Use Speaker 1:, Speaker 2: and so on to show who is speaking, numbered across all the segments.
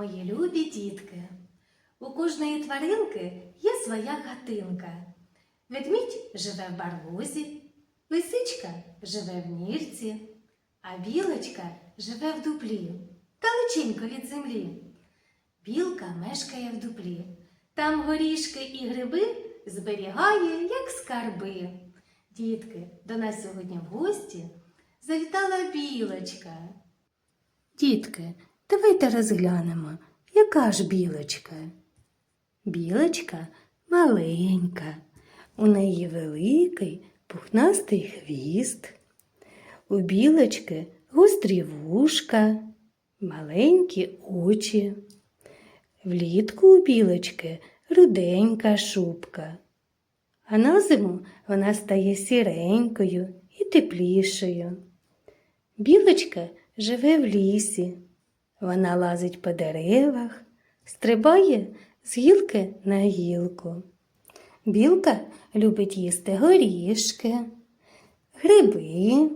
Speaker 1: мої любі дітки. У кожної тваринки є своя хатинка. Ведмідь живе в барлозі, лисичка живе в нірці, а білочка живе в дуплі, далеченько від землі. Білка мешкає в дуплі. Там горішки і гриби зберігає, як скарби. Дітки, до нас сьогодні в гості завітала білочка. Дітки, давайте розглянемо, яка ж білочка. Білочка маленька, у неї великий пухнастий хвіст. У білочки гострі вушка, маленькі очі. Влітку у білочки руденька шубка, а на зиму вона стає сіренькою і теплішою. Білочка живе в лісі. Вона лазить по деревах, стрибає з гілки на гілку. Білка любить їсти горішки, гриби,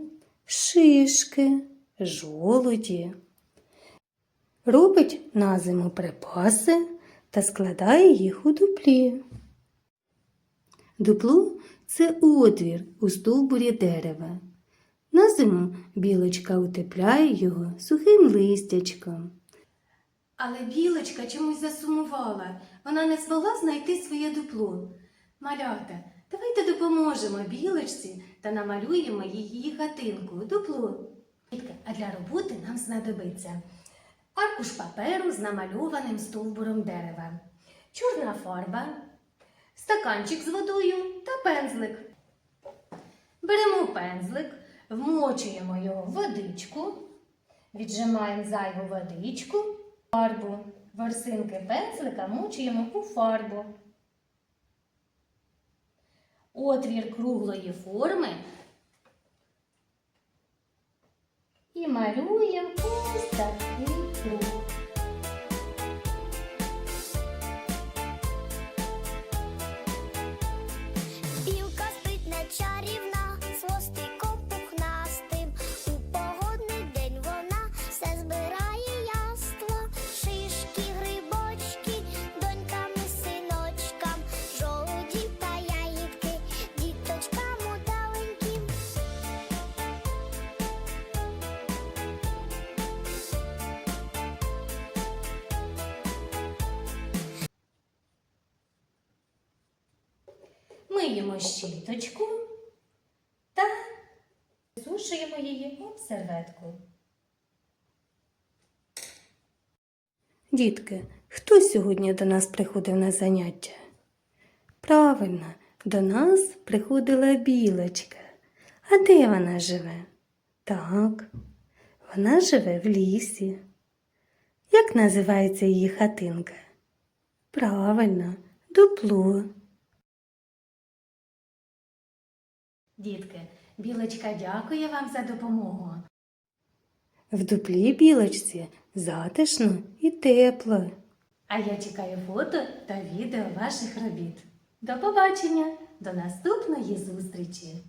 Speaker 1: шишки, жолуді. Робить на зиму припаси та складає їх у дуплі. Дупло це отвір у стовбурі дерева. Зиму білочка утепляє його сухим листячком. Але білочка чомусь засумувала. Вона не змогла знайти своє дупло. Малята, давайте допоможемо білочці та намалюємо її хатинку, дупло. А для роботи нам знадобиться аркуш паперу з намальованим стовбуром дерева, чорна фарба, стаканчик з водою та пензлик. Беремо пензлик, вмочуємо його в водичку, віджимаємо зайву водичку, фарбу. Ворсинки пензлика мучуємо у фарбу. Отвір круглої форми і малюємо ось такий круг. Миємо щіточку та сушуємо її об серветку. Дітки, хто сьогодні до нас приходив на заняття? Правильно, до нас приходила білочка. А де вона живе? Так, вона живе в лісі. Як називається її хатинка? Правильно, дупло. Дітки, білочка дякує вам за допомогу. В дуплі білочці затишно і тепло. А я чекаю фото та відео ваших робіт. До побачення, до наступної зустрічі!